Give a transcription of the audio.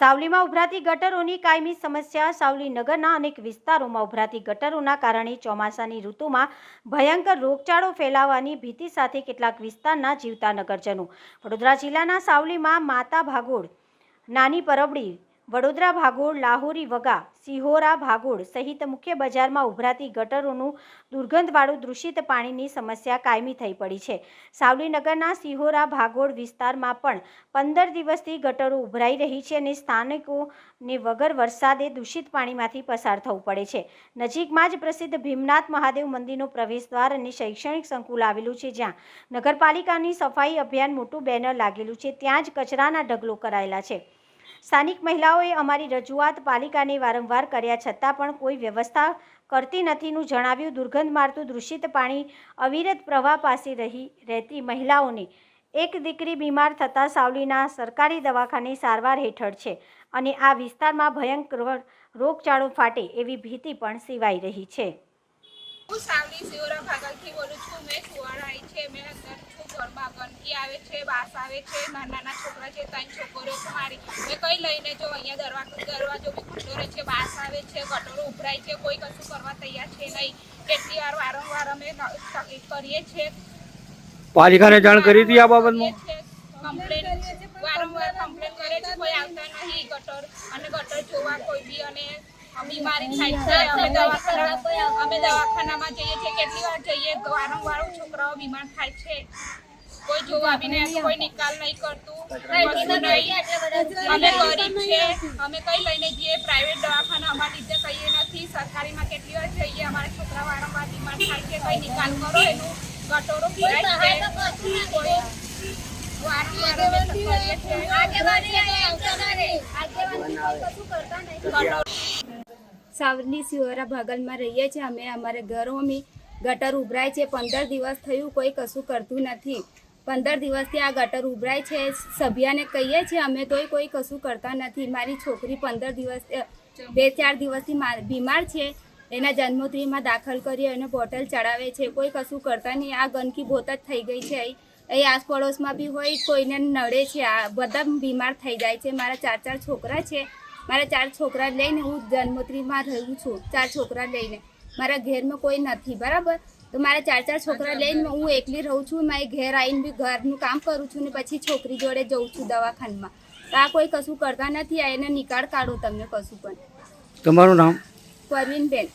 સાવલીમાં ઉભરાતી ગટરોની કાયમી સમસ્યા સાવલી નગરના અનેક વિસ્તારોમાં ઉભરાતી ગટરોના કારણે ચોમાસાની ઋતુમાં ભયંકર રોગચાળો ફેલાવાની ભીતિ સાથે કેટલાક વિસ્તારના જીવતા નગરજનો. વડોદરા જિલ્લાના સાવલીમાં માતા ભાગોળ, નાની પરબડી વડોદરા ભાગોળ, લાહોરી વગા, સિહોરા ભાગોળ સહિત મુખ્ય બજારમાં ઉભરાતી ગટરોનું દુર્ગંધવાળું દૂષિત પાણીની સમસ્યા કાયમી થઈ પડી છે. સાવલીનગરના સિહોરા ભાગોળ વિસ્તારમાં પણ પંદર દિવસથી ગટરો ઉભરાઈ રહી છે અને સ્થાનિકોને વગર વરસાદે દૂષિત પાણીમાંથી પસાર થવું પડે છે. નજીકમાં જ પ્રસિદ્ધ ભીમનાથ મહાદેવ મંદિરનો પ્રવેશદ્વાર અને શૈક્ષણિક સંકુલ આવેલું છે જ્યાં નગરપાલિકાની સફાઈ અભિયાન મોટું બેનર લાગેલું છે. ત્યાં જ કચરાના ઢગલો કરાયેલા છે. સ્થાનિક મહિલાઓએ અમારી રજૂઆત પાલિકાને વારંવાર કર્યા છતાં પણ કોઈ વ્યવસ્થા કરતી નથીનું જણાવ્યું. દુર્ગંધ મારતું દૂષિત પાણી અવિરત પ્રવાહ પાસે રહી, રહેતી મહિલાઓને એક દીકરી બીમાર થતાં સાવલીના સરકારી દવાખાને સારવાર હેઠળ છે અને આ વિસ્તારમાં ભયંકર રોગચાળો ફાટે એવી ભીતિ પણ સેવાઈ રહી છે. હું સાવલી સિયોરા ભાગલથી બોલું આવે છે વાસ આવે છે નાના નાના છોકરા છે ત્રણ છોકરીઓ છે મારી એ કઈ લઈને જો અહીંયા દરવાજો દરવાજો બી ખુલ્લો રહે છે વાસ આવે છે ગટરો ઉભરાય છે કોઈ કશું કરવા તૈયાર છે નહીં. કેટલી વાર વારંવાર અમે તકલીફ કરીએ છીએ. પાલિકાને જાણ કરી હતી આ બાબતમાં? કમ્પ્લેન વારંવાર કમ્પ્લેન કરે છે કોઈ આવતા નહીં ગટર અને ગટર જોવા કોઈ બી અને બીમારી થાય છે અમે દવાખાના અમે દવાખાનામાં જઈએ છીએ કેટલી વાર જઈએ વારંવાર છોકરાઓ બીમાર થાય છે. કોઈ જોવા બી નહીં કોઈ નિકાલ નહીં કરતું અમે ગરીબ છે અમે કઈ લઈને જઈએ? પ્રાઇવેટ દવાખાના અમારી રીતે કહીએ નથી. સરકારીમાં કેટલી વાર જઈએ? અમારા છોકરા વારંવાર બીમાર થાય કે કઈ નિકાલ કરો? એનું ગટોરો કોઈ અમે સાવરની સિહોરા ભાગલમાં રહીએ છીએ અમે. અમારે ઘરોમાં ગટર ઉભરાય છે. પંદર દિવસ થયું કોઈ કશું કરતું નથી. પંદર દિવસથી આ ગટર ઉભરાય છે. સભ્યને કહીએ છીએ, અમે તોય કોઈ કશું કરતા નથી. મારી છોકરી પંદર દિવસ બે ચાર દિવસથી બીમાર છે. એના જન્મોત્રીમાં દાખલ કરી અને બોટલ ચડાવે છે. કોઈ કશું કરતા નહીં. આ ગંદકી બહુ જ થઈ ગઈ છે. એ આસપડોશમાં બી હોય, કોઈને નડે છે. આ બધા બીમાર થઈ જાય છે. મારા ચાર ચાર છોકરા છે. મારા ચાર છોકરા લઈને હું જન્મોત્રીમાં રહું છું. ચાર છોકરા લઈને. મારા ઘેરમાં કોઈ નથી. બરાબર? તો મારા ચાર ચાર છોકરા લઈને હું એકલી રહું છું મારી ઘેર આવીને બી ઘરનું કામ કરું છું ને પછી છોકરી જોડે જઉં છું દવાખાનામાં. તો આ કોઈ કશું કરતા નથી આ એને નિકાળ કાઢો તમને કશું પણ. તમારું નામ? પરવીનબેન.